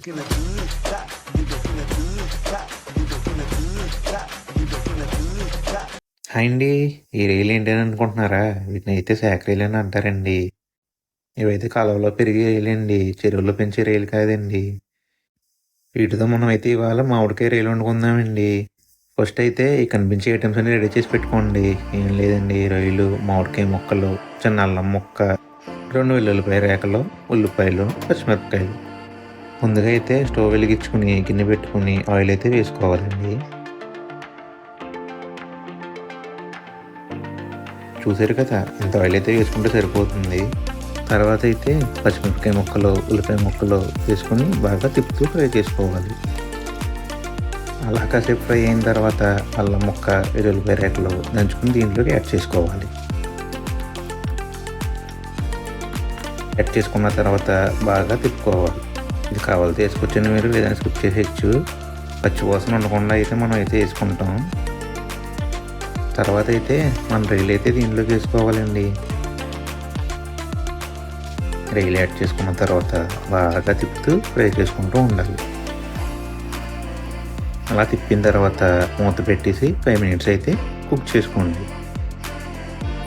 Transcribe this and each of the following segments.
Hi అండి. ఈ రైలు అని అనుకుంటున్నారా? వీటిని అయితే సేకరీలు అని అంటారండి. ఇవైతే కాలువలో పెరిగే రైలండి. చెరువులో పెంచే రైలు కాదండి. వీటితో మనం అయితే ఇవాళ మామిడికాయ రైలు వండుకుందామండి. ఫస్ట్ అయితే ఈ కనిపించే ఐటమ్స్ అన్ని రెడీ చేసి పెట్టుకోండి. ఏం లేదండి రొయ్యలు, మామిడికాయ ముక్కలు, చిన్న అల్లం ముక్క, రెండు వెల్లుల్లిపాయ రేకలు, ఉల్లిపాయలు, పచ్చిమిరపకాయలు. ముందుగా అయితే స్టవ్ వెలిగించుకుని గిన్నె పెట్టుకుని ఆయిల్ అయితే వేసుకోవాలండి. చూసారు కదా ఇంత ఆయిల్ అయితే వేసుకుంటే సరిపోతుంది. తర్వాత అయితే పచ్చిమిరపకాయ ముక్కలు ఉల్లిపాయ ముక్కలు వేసుకొని బాగా తిప్పుతూ ఫ్రై చేసుకోవాలి. అలా కాసేపు ఫ్రై అయిన తర్వాత అల్లం ముక్క వెల్లుల్లిపాయ రేకలు దంచుకుని దీంట్లోకి యాడ్ చేసుకోవాలి. యాడ్ చేసుకున్న తర్వాత బాగా తిప్పుకోవాలి. ఇది కావాలి తీసుకొచ్చండి మీరు లేదని స్కిప్ చేసేయచ్చు. పచ్చివాసన ఉండకుండా అయితే మనం అయితే వేసుకుంటాం. తర్వాత అయితే మనం రైలు అయితే దీంట్లో వేసుకోవాలండి. రైలు యాడ్ చేసుకున్న తర్వాత బాగా తిప్పుతూ ఫ్రై చేసుకుంటూ ఉండాలి. అలా తిప్పిన తర్వాత మూత పెట్టేసి ఫైవ్ మినిట్స్ అయితే కుక్ చేసుకోండి.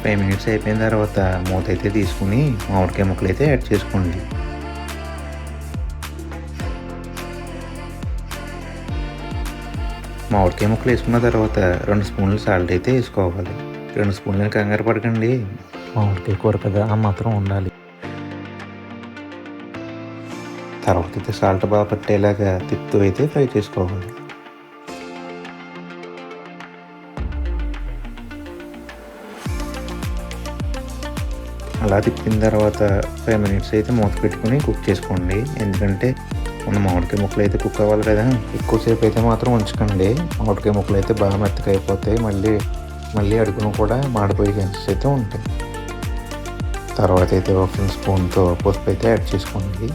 ఫైవ్ మినిట్స్ అయిపోయిన తర్వాత మూత అయితే తీసుకుని మామిడికాయ ముక్కలు అయితే యాడ్ చేసుకోండి. మామిడికాయ ముక్కలు వేసుకున్న తర్వాత రెండు స్పూన్లు సాల్ట్ అయితే వేసుకోవాలి. రెండు స్పూన్లు కంగారు పడకండి. మామిడికాయ కూర కదా ఆ మాత్రం ఉండాలి. తర్వాత అయితే సాల్ట్ బాగా పట్టేలాగా తిప్పుతూ అయితే ఫ్రై చేసుకోవాలి. అలా తిప్పిన తర్వాత ఫైవ్ మినిట్స్ అయితే మూత పెట్టుకుని కుక్ చేసుకోండి. ఎందుకంటే మన మామిడికాయ ముక్కలు అయితే కుక్ అవ్వాలి కదా. ఎక్కువసేపు అయితే మాత్రం ఉంచకండి. మామిడికాయ ముక్కలు అయితే బాగా మెత్తగా అయిపోతాయి మళ్ళీ మళ్ళీ అడుగును కూడా మాడిపోయే ఛాన్సెస్ అయితే ఉంటాయి. తర్వాత అయితే ఒక స్పూన్తో పసుపు అయితే యాడ్ చేసుకోండి.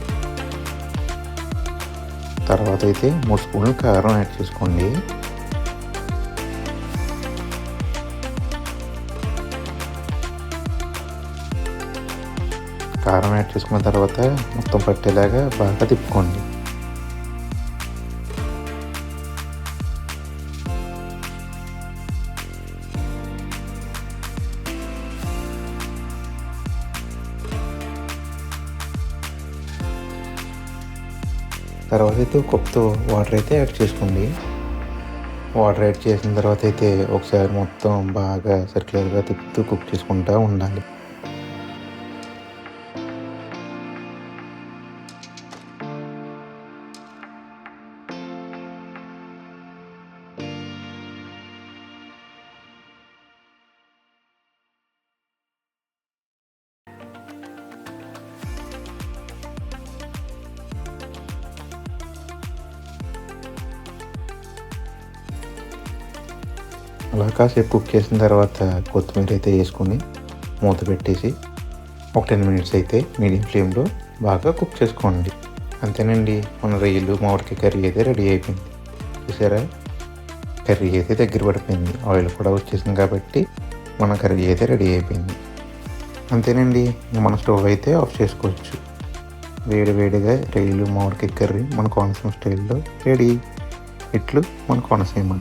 తర్వాత అయితే మూడు స్పూన్లు కారం యాడ్ చేసుకోండి. కారం యాడ్ చేసుకున్న తర్వాత మొత్తం పట్టేలాగా బాగా తిప్పుకోండి. తర్వాత అయితే కప్తో వాటర్ అయితే యాడ్ చేసుకోండి. వాటర్ యాడ్ చేసిన తర్వాత అయితే ఒకసారి మొత్తం బాగా సర్క్యులర్గా తిప్పుతూ కుక్ చేసుకుంటూ ఉండాలి. అలా కాసేపు కుక్ చేసిన తర్వాత కొత్తిమీర అయితే వేసుకొని మూత పెట్టేసి ఒక టెన్ మినిట్స్ అయితే మీడియం ఫ్లేమ్లో బాగా కుక్ చేసుకోండి. అంతేనండి మన రొయ్యలు మామిడికాయ కర్రీ అయితే రెడీ అయిపోయింది. చూసారా? కర్రీ అయితే దగ్గర పడిపోయింది. ఆయిల్ కూడా వచ్చేసింది కాబట్టి మన కర్రీ అయితే రెడీ అయిపోయింది. అంతేనండి మన స్టవ్ అయితే ఆఫ్ చేసుకోవచ్చు. వేడి వేడిగా రొయ్యలు మామిడికాయ కర్రీ మన కోనసీమ స్టైల్లో రెడీ. ఇట్లు మన కోనసీమ.